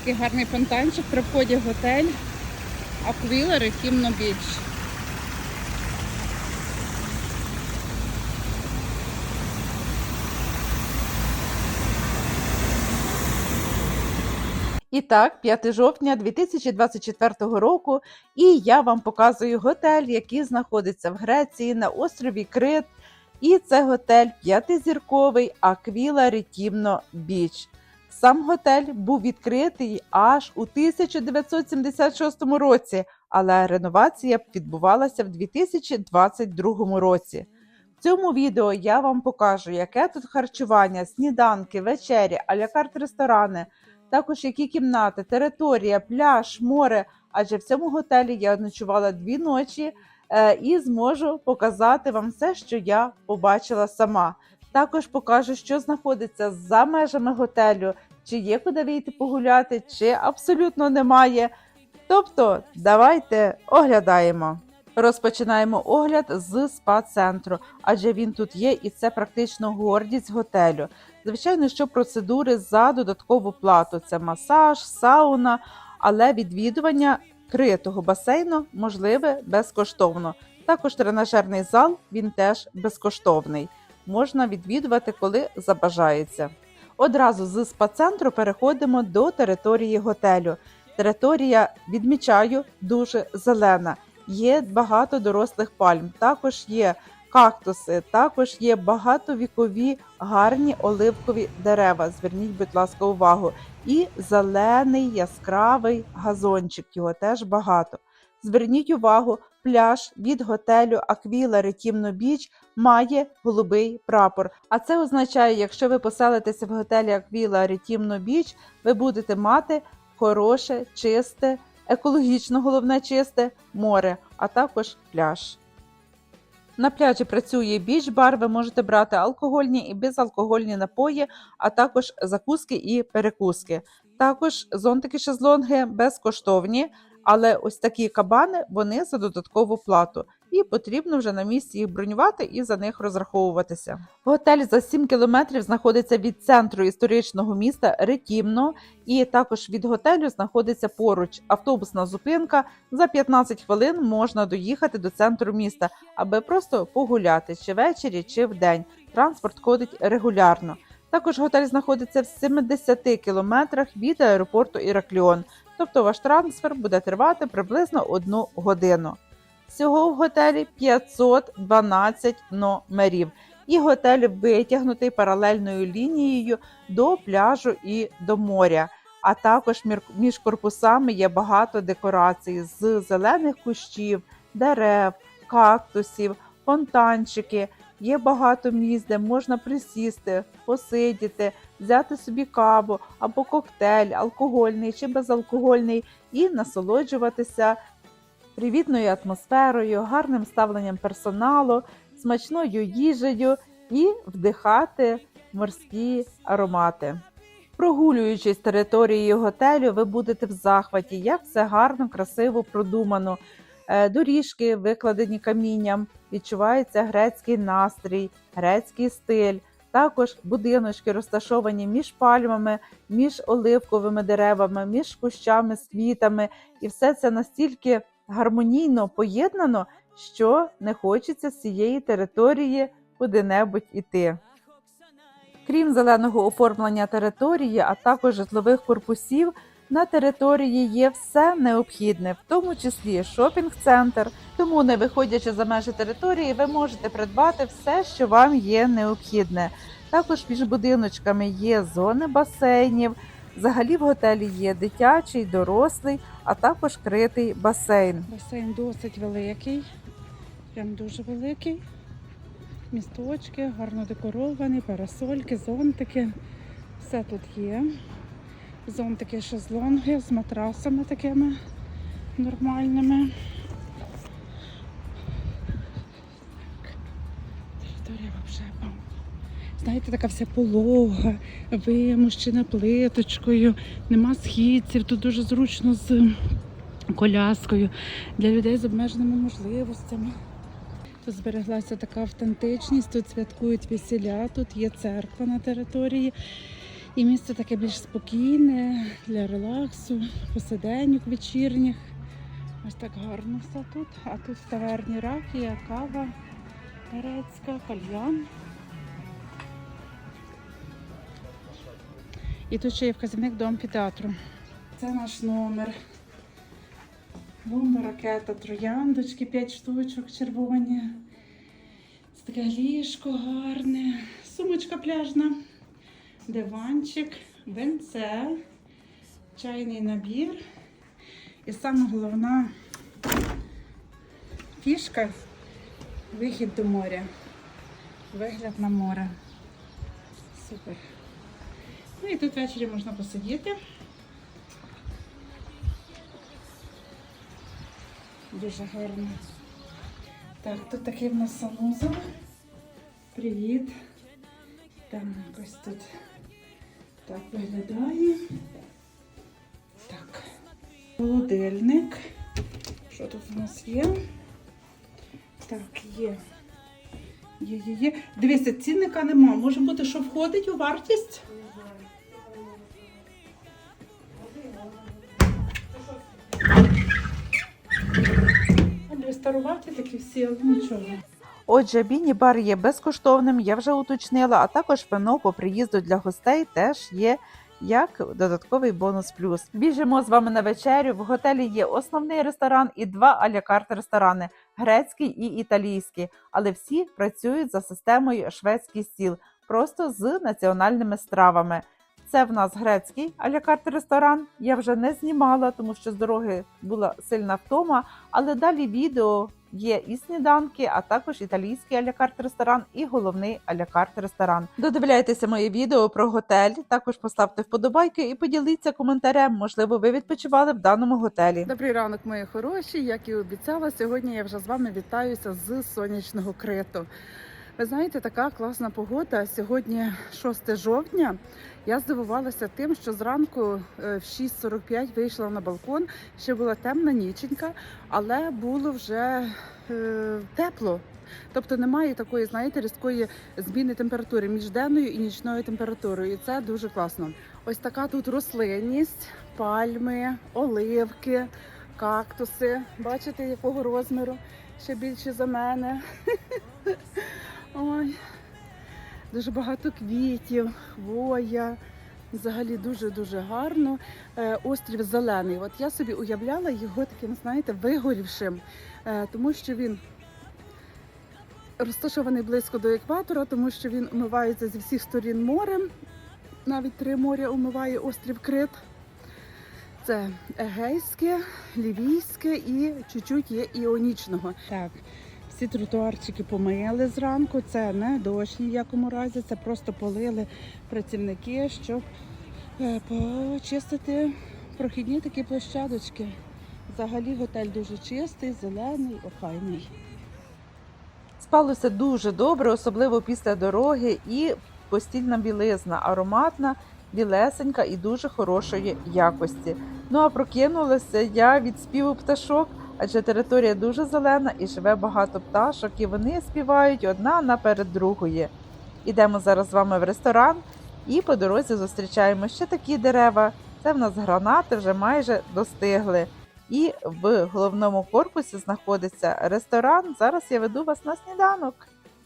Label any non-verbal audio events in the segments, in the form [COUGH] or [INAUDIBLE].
Такий гарний фонтанчик при вході в готель Аквілери Кімно Біч. І так, 5 жовтня 2024 року, і я вам показую готель, який знаходиться в Греції на острові Крит. І це готель п'ятизірковий Аквіла Ретімно Біч. Сам готель був відкритий аж у 1976 році, але реновація відбувалася в 2022 році. В цьому відео я вам покажу, яке тут харчування, сніданки, вечері, алякарт ресторани, також які кімнати, територія, пляж, море. Адже в цьому готелі я ночувала дві ночі е, і зможу показати вам все, що я побачила сама. Також покажу, що знаходиться за межами готелю, чи є куди вийти погуляти, чи абсолютно немає. Тобто, давайте оглядаємо. Розпочинаємо огляд з спа-центру, адже він тут є, і це практично гордість готелю. Звичайно, що процедури за додаткову плату це масаж, сауна, але відвідування критого басейну можливе безкоштовно. Також тренажерний зал він теж безкоштовний. Можна відвідувати, коли забажається. Одразу з спа-центру переходимо до території готелю. Територія відмічаю дуже зелена. Є багато дорослих пальм, також є кактуси, також є багатовікові гарні оливкові дерева. Зверніть, будь ласка, увагу. І зелений яскравий газончик, його теж багато. Зверніть увагу, пляж від готелю Аквіла Ретімно Біч має голубий прапор. А це означає, якщо ви поселитеся в готелі Аквіла Ретімно Біч, ви будете мати хороше, чисте, екологічно головне чисте море, а також пляж. На пляжі працює біч-бар, ви можете брати алкогольні і безалкогольні напої, а також закуски і перекуски. Також зонтики шезлонги безкоштовні, але ось такі кабани вони за додаткову плату. І потрібно вже на місці їх бронювати і за них розраховуватися. Готель за 7 кілометрів знаходиться від центру історичного міста Ретімно, і також від готелю знаходиться поруч автобусна зупинка. За 15 хвилин можна доїхати до центру міста, аби просто погуляти чи ввечері, чи вдень. Транспорт ходить регулярно. Також готель знаходиться в 70 кілометрах від аеропорту Іракліон, тобто ваш трансфер буде тривати приблизно одну годину. Всього в готелі 512 номерів, і готель витягнутий паралельною лінією до пляжу і до моря. А також між корпусами є багато декорацій з зелених кущів, дерев, кактусів, фонтанчики. Є багато місць, де можна присісти, посидіти, взяти собі каву або коктейль, алкогольний чи безалкогольний, і насолоджуватися привітною атмосферою, гарним ставленням персоналу, смачною їжею і вдихати морські аромати. Прогулюючись територією готелю, ви будете в захваті, як все гарно, красиво продумано. Е, Доріжки викладені камінням, відчувається грецький настрій, грецький стиль. Також будиночки розташовані між пальмами, між оливковими деревами, між кущами з квітами, і все це настільки гармонійно поєднано, що не хочеться з цієї території куди-небудь іти. Крім зеленого оформлення території, а також житлових корпусів, на території є все необхідне, в тому числі шопінг-центр. Тому, не виходячи за межі території, ви можете придбати все, що вам є необхідне. Також між будиночками є зони басейнів. Взагалі в готелі є дитячий, дорослий, а також критий басейн. Басейн досить великий, прям дуже великий. Місточки, гарно декоровані, парасольки, зонтики. Все тут є. Зонтики, шезлонги з матрасами такими нормальними. Територія взагалі. Знаєте, така вся полога, вимощена плиточкою, нема східців, тут дуже зручно з коляскою для людей з обмеженими можливостями. Тут збереглася така автентичність, тут святкують весілля, тут є церква на території. І місце таке більш спокійне для релаксу, посиденьок вечірніх. Ось так гарно все тут. А тут в таверні ракія, кава грецька, кальян. І тут ще є вказівник до амфітеатру. Це наш номер. Бомба, ракета, трояндочки, 5 штучок червоні. Це таке ліжко гарне, сумочка пляжна, диванчик, венце, чайний набір. І саме головна фішка вихід до моря. Вигляд на море. Супер. Ну і тут ввечері можна посидіти. Дуже гарно. Так, тут такий в нас санузел. Привіт. Там якось тут так виглядає. Так. Холодильник. Що тут у нас є? Так, є. Є, є, є. Дивіться, цінника нема. Може бути, що входить у вартість? Вони старуваті такі всі, але нічого. Отже, міні-бар є безкоштовним, я вже уточнила, а також вино по приїзду для гостей теж є як додатковий бонус плюс. Біжимо з вами на вечерю. В готелі є основний ресторан і два алякарт ресторани грецький і італійський, але всі працюють за системою шведський стіл, просто з національними стравами. Це в нас грецький алякарт ресторан. Я вже не знімала, тому що з дороги була сильна втома. Але далі відео є і сніданки, а також італійський алякарт ресторан і головний алякарт ресторан. Додивляйтеся моє відео про готель. Також поставте вподобайки і поділіться коментарем. Можливо, ви відпочивали в даному готелі. Добрий ранок, мої хороші. Як і обіцяла, сьогодні я вже з вами вітаюся з сонячного криту. Ви знаєте, така класна погода. Сьогодні 6 жовтня. Я здивувалася тим, що зранку е, в 6.45 вийшла на балкон. Ще була темна ніченька, але було вже е, тепло. Тобто немає такої, знаєте, різкої зміни температури між денною і нічною температурою. І це дуже класно. Ось така тут рослинність, пальми, оливки, кактуси. Бачите, якого розміру? Ще більше за мене. [LAUGHS] Ой, дуже багато квітів, хвоя. Взагалі дуже-дуже гарно. Е, Острів зелений. От я собі уявляла його таким, знаєте, вигорівшим, е, тому що він розташований близько до екватора, тому що він умивається зі всіх сторін морем. Навіть три моря умиває острів Крит. Це Егейське, Лівійське і чуть-чуть є іонічного. Так, всі тротуарчики помили зранку. Це не дощ ні в якому разі, це просто полили працівники, щоб е, почистити прохідні такі площадочки. Взагалі готель дуже чистий, зелений, охайний. Спалося дуже добре, особливо після дороги, і постільна білизна, ароматна, білесенька і дуже хорошої якості. Ну а прокинулася я від співу пташок, адже територія дуже зелена і живе багато пташок, і вони співають одна наперед другої. Ідемо зараз з вами в ресторан і по дорозі зустрічаємо ще такі дерева. Це в нас гранати вже майже достигли. І в головному корпусі знаходиться ресторан. Зараз я веду вас на сніданок.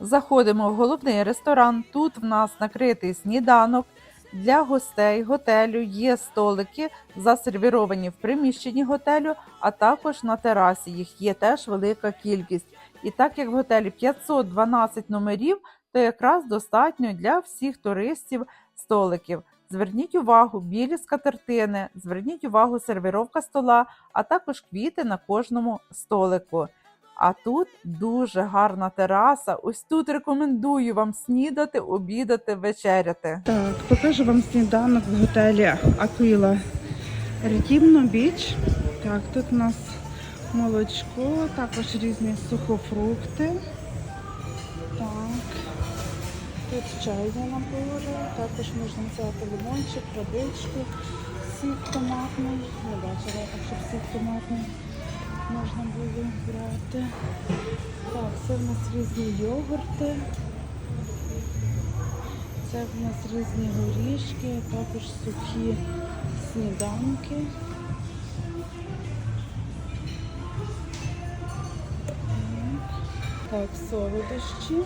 Заходимо в головний ресторан. Тут в нас накритий сніданок. Для гостей готелю є столики, засервіровані в приміщенні готелю, а також на терасі. Їх є теж велика кількість. І так як в готелі 512 номерів, то якраз достатньо для всіх туристів столиків. Зверніть увагу, білі скатертини, зверніть увагу сервіровка стола, а також квіти на кожному столику. А тут дуже гарна тераса. Ось тут рекомендую вам снідати, обідати, вечеряти. Так, покажу вам сніданок в готелі Аквіла Ретімно Біч. Так, тут у нас молочко, також різні сухофрукти. Так. Тут чайні набори, також можна взяти лимончик, водичку, сік томатний. Не бачила, так, щоб сік томатний можна було брати. Так, це в нас різні йогурти. Це в нас різні горішки, також сухі сніданки. Так, солодощі.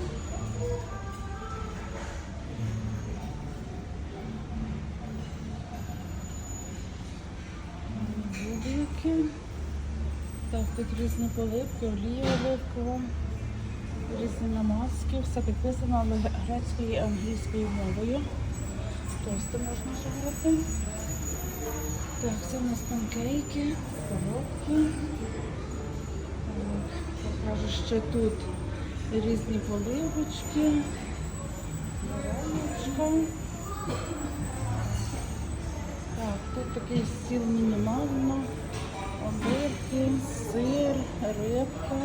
Бублики. Так, тут різні поливки, олія оливкова, різні намазки. Все підписано але грецькою і англійською мовою. Тости можна жарити. Так, це у нас панкейки. Так, покажу ще тут різні поливочки, вареничка. Так, тут такий стіл мінімально, оливки, сир, рибка.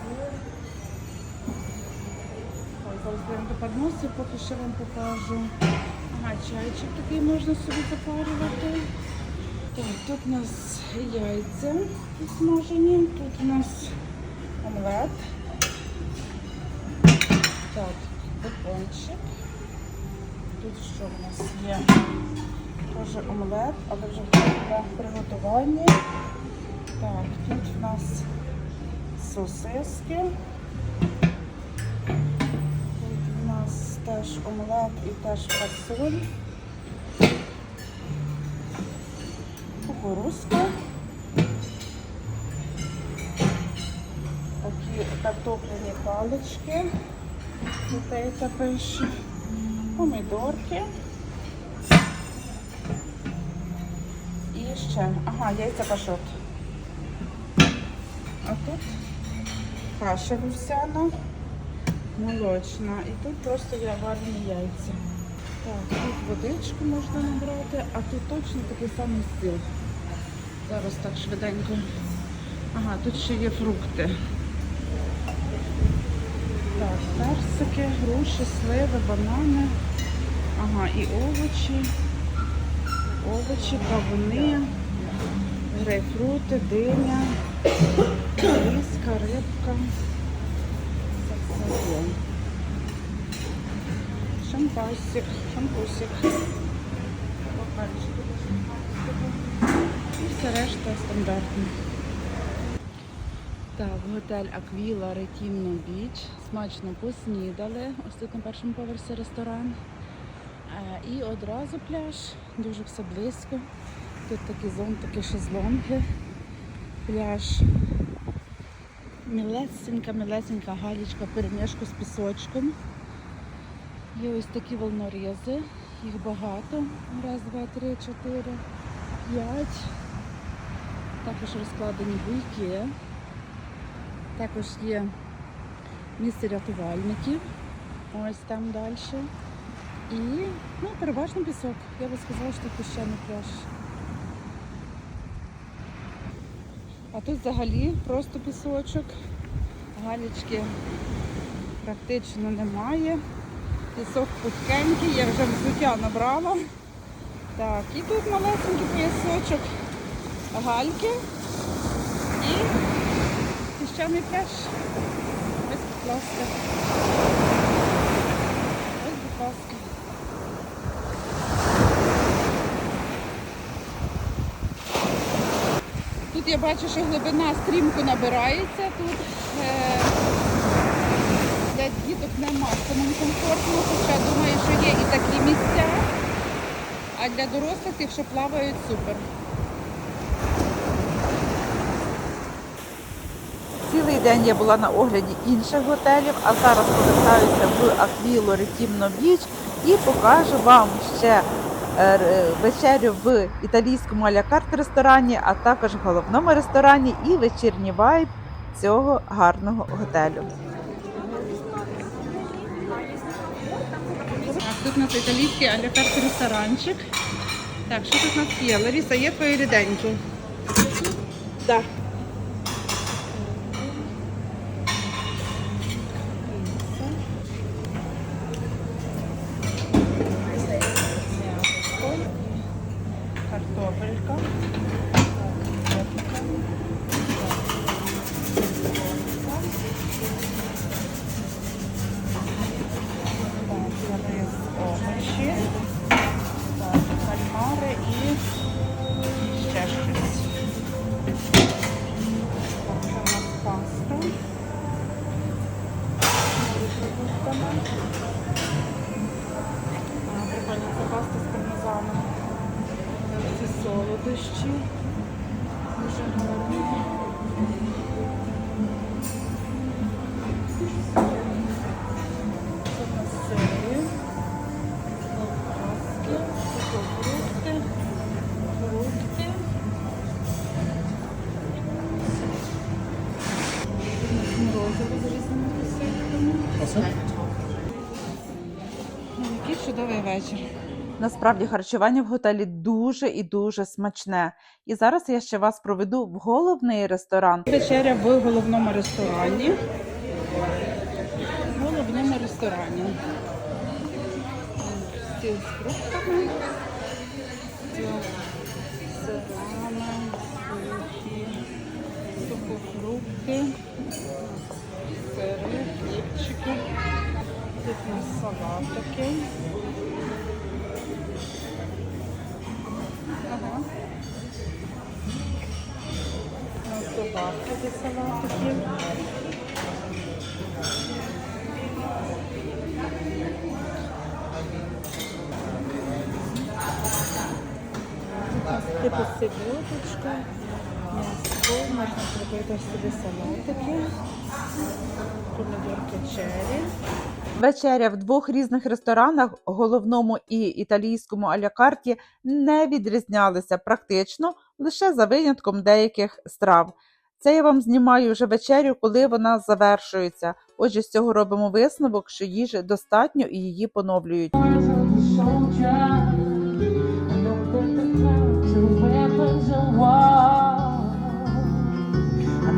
сир. Зараз до подносів, поки що вам покажу. Ага, чайчик такий можна собі запарювати. Так, тут у нас яйця смажені, тут у нас омлет. Так, бекончик. Тут що в нас є? Теж омлет, але вже для приготування. Так, тут в нас сосиски. Тут у нас теж омлет і теж фасоль. Кукурузка. Такі картопляні палички. Дітей та пише. Помідорки. Ще. Ага, яйця пашот. А тут каша вівсяна, молочна. І тут просто є варені яйця. Так, тут водичку можна набрати, а тут точно такий самий стіл. Зараз так швиденько. Ага, тут ще є фрукти. Так, персики, груші, сливи, банани. Ага, і овочі. Овочі, кавуни, грейпфрути, диня, риска, рибка. Це. Шампасик, шампусик. Шампасику. І все решта стандартно. Так, готель Аквіла Ретімно Біч. Смачно поснідали. Ось тут на першому поверсі ресторан. Е, І одразу пляж. Дуже все близько. Тут такі зонтики, шезлонги. Пляж. Мілесенька, мілесенька галічка, перемішку з пісочком. Є ось такі волнорези. Їх багато. Раз, два, три, чотири, п'ять. Також розкладені буйки. Також є місце рятувальників. Ось там далі. І ну, переважно пісок. Я би сказала, що тут піщаний пляж. А тут взагалі просто пісочок. Галічки практично немає. Пісок пухкенький, я вже взуття набрала. Так, і тут малесенький поясочок гальки. І піщаний пляж. Ось, будь ласка. Ось, будь ласка. Тут я бачу, що глибина стрімко набирається. Тут е, для діток нема самому комфортно, хоча думаю, що є і такі місця. А для дорослих, якщо плавають, супер. Цілий день я була на огляді інших готелів, а зараз повертаюся в Аквіло Ретімно Біч і покажу вам ще вечерю в італійському алякарт ресторані, а також в головному ресторані і вечірній вайб цього гарного готелю. Тут у нас італійський алякарт ресторанчик. Так, що тут у нас є? Ларіса, є твої ріденькі? Так. Вечір. Насправді харчування в готелі дуже і дуже смачне. І зараз я ще вас проведу в головний ресторан. Вечеря в головному ресторані. В головному ресторані. Стіл з фруктами, стіл з сирами, сухофрукти, сири, хлібчики. Тут у нас салат такий. Ага. У нас добавки до салатиків. Тут у нас типу селедочка, м'ясо, можна зробити собі салатики, помідорки черрі. Вечеря в двох різних ресторанах, головному і італійському алякарті, не відрізнялися практично лише за винятком деяких страв. Це я вам знімаю вже вечерю, коли вона завершується. Отже, з цього робимо висновок, що їжі достатньо і її поновлюють.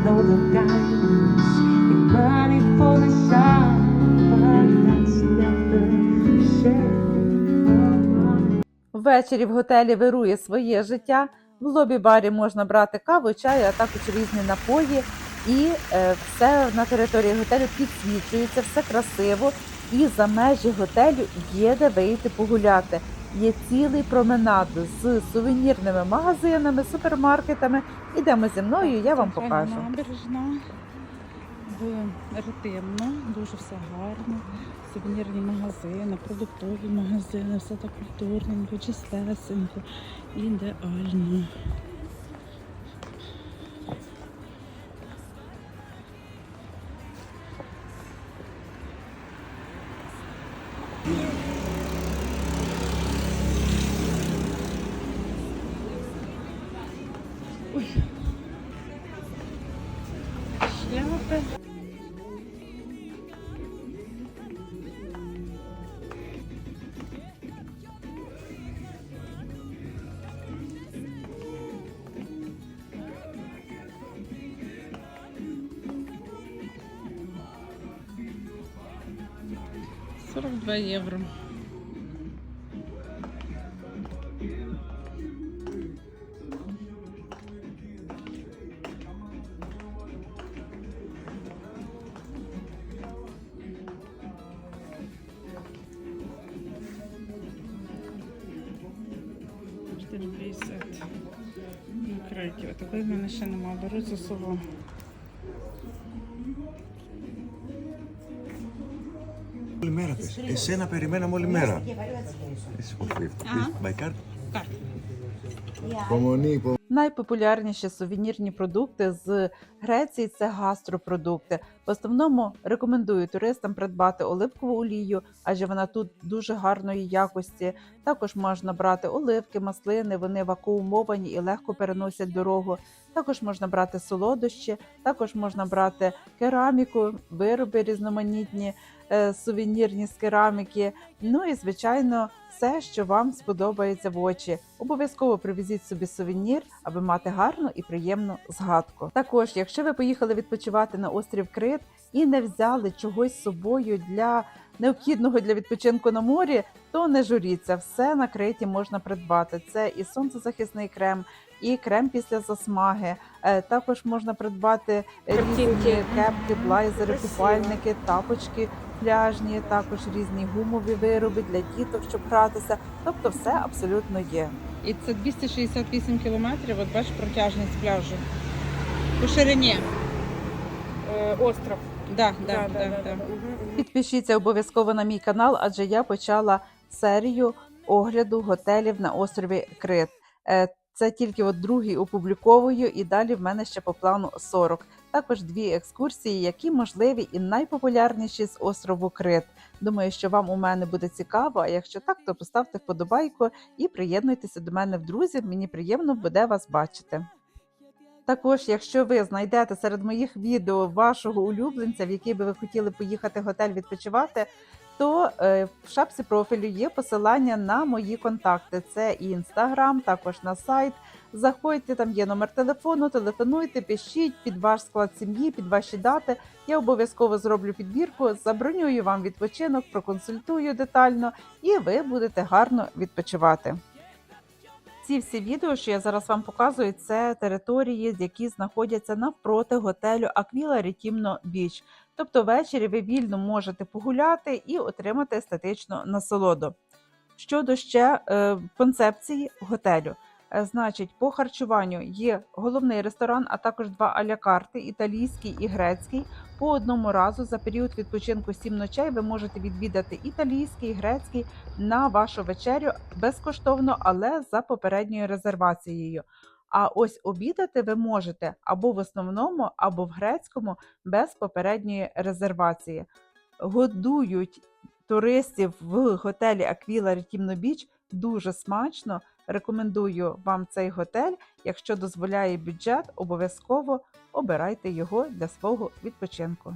Know the clouds Ввечері в готелі вирує своє життя. В лобі-барі можна брати каву, чай, а також різні напої. І е, все на території готелю підсвічується, все красиво. І за межі готелю є де вийти погуляти. Є цілий променад з сувенірними магазинами, супермаркетами. Ідемо зі мною, я вам покажу. Набережна в ретивно, дуже все гарно. Сувенірні магазини, продуктові магазини, все так культурненько, чистесенько, ідеально. Євро. Накриті. Такої в мене ще немає. Беру за собою. Εσένα περιμέναμε όλη μέρα. Είσαι υποφύγει. By card. Карта. Υπομονή, υπομονή. Найпопулярніші сувенірні продукти з Греції це гастропродукти. В основному рекомендую туристам придбати оливкову олію, адже вона тут дуже гарної якості. Також можна брати оливки, маслини, вони вакуумовані і легко переносять дорогу. Також можна брати солодощі, також можна брати кераміку, вироби різноманітні, е, сувенірні з кераміки. Ну і звичайно, все, що вам сподобається в очі. Обов'язково привезіть собі сувенір, аби мати гарну і приємну згадку. Також, якщо ви поїхали відпочивати на острів Крит і не взяли чогось з собою для необхідного для відпочинку на морі, то не журіться, все на криті можна придбати. Це і сонцезахисний крем, і крем після засмаги. Е, Також можна придбати різні кепки, блайзери, купальники, тапочки пляжні, також різні гумові вироби для діток, щоб гратися. Тобто, все абсолютно є. І це 268 кілометрів, от бачиш протяжність пляжу. По ширині. Е, остров. Да, да, Да, да, да, да. Підпишіться обов'язково на мій канал, адже я почала серію огляду готелів на острові Крит. Е, Це тільки от другий опубліковую, і далі в мене ще по плану 40. Також дві екскурсії, які можливі і найпопулярніші з острову Крит. Думаю, що вам у мене буде цікаво. А якщо так, то поставте вподобайку і приєднуйтеся до мене в друзі. Мені приємно буде вас бачити. Також, якщо ви знайдете серед моїх відео вашого улюбленця, в який би ви хотіли поїхати в готель відпочивати, то е, в шапці профілю є посилання на мої контакти. Це і інстаграм, також на сайт. Заходьте, там є номер телефону, телефонуйте, пишіть під ваш склад сім'ї, під ваші дати. Я обов'язково зроблю підбірку, забронюю вам відпочинок, проконсультую детально, і ви будете гарно відпочивати. Ці всі відео, що я зараз вам показую, це території, які знаходяться навпроти готелю Аквіла Рітімно Біч. Тобто ввечері ви вільно можете погуляти і отримати естетичну насолоду. Щодо ще е, концепції готелю. Е, Значить, по харчуванню є головний ресторан, а також два аля-карти італійський і грецький. По одному разу за період відпочинку 7 ночей ви можете відвідати італійський, грецький на вашу вечерю безкоштовно, але за попередньою резервацією. А ось обідати ви можете або в основному, або в грецькому без попередньої резервації. Годують туристів в готелі Aquila Retімно Біч дуже смачно. Рекомендую вам цей готель. Якщо дозволяє бюджет, обов'язково обирайте його для свого відпочинку.